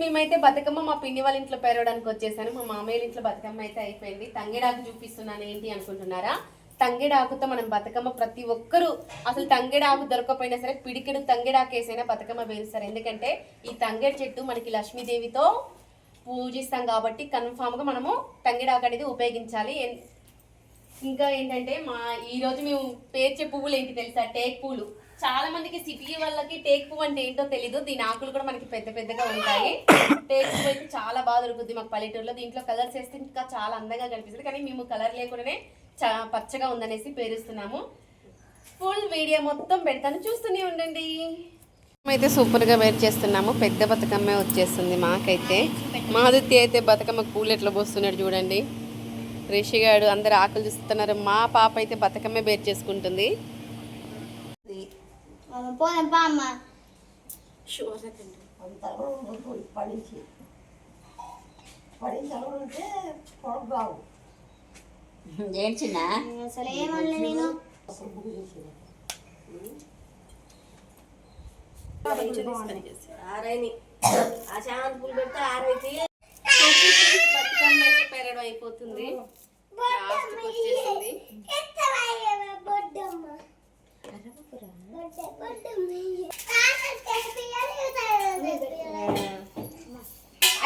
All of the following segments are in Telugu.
మేమైతే బతుకమ్మ మా పిన్ని వాళ్ళ ఇంట్లో పెరగడానికి వచ్చేసాను. మా మామయ్య ఇంట్లో బతుకమ్మ అయితే అయిపోయింది. తంగేడాకు చూపిస్తున్నాను ఏంటి అనుకుంటున్నారా? తంగేడాకుతో మనం బతుకమ్మ ప్రతి ఒక్కరూ అసలు తంగిడాకు దొరకకపోయినా సరే పిడికెడు తంగేడాకు బతుకమ్మ వేస్తారు ఎందుకంటే ఈ తంగేడు చెట్టు మనకి లక్ష్మీదేవితో పూజిస్తాం కాబట్టి కన్ఫామ్గా మనము తంగేడాకు అనేది ఉపయోగించాలి. ఇంకా ఏంటంటే మా ఈ రోజు మేము పేర్చే పువ్వులు ఏంటి తెలుసా? టేక్ పూలు. చాలా మందికి సిటీ వాళ్ళకి టేక్ పువ్వు అంటే ఏంటో తెలీదు. దీని ఆకులు కూడా మనకి పెద్ద పెద్దగా ఉంటాయి. టేక్ పువ్వు అయితే చాలా బాగా దొరుకుతుంది మాకు పల్లెటూరులో. దీంట్లో కలర్స్ వేస్తే ఇంకా చాలా అందంగా కనిపిస్తుంది. కానీ మేము కలర్ లేకుండానే చా పచ్చగా ఉందనేసి పేరుస్తున్నాము. ఫుల్ వీడియో మొత్తం పెడతాను. చూస్తూనే ఉండండి. అయితే సూపర్గా వేరు చేస్తున్నాము. పెద్ద బతుకమ్మ వచ్చేస్తుంది మాకైతే. మాదిత్య అయితే బతుకమ్మ పూలు ఎట్లా పోస్తున్నాడు చూడండి. రిషిగాడు అందరు ఆకలి చూస్తున్నారు. మా పాప అయితే బతుకమ్మే బేర్ చేసుకుంటుంది. ఏం చిన్న? అసలు నేను. ఆరైని. ఆ చామంతి పూలు పెడితే ఆరైతే. పెరగడం అయిపోతుంది. లాస్ట్కి వచ్చేసింది.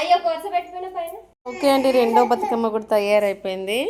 అయ్యో కొరస పెట్టుకున్న పైన. ఓకే అండి రెండో బతుకమ్మ కూడా తయారైపోయింది.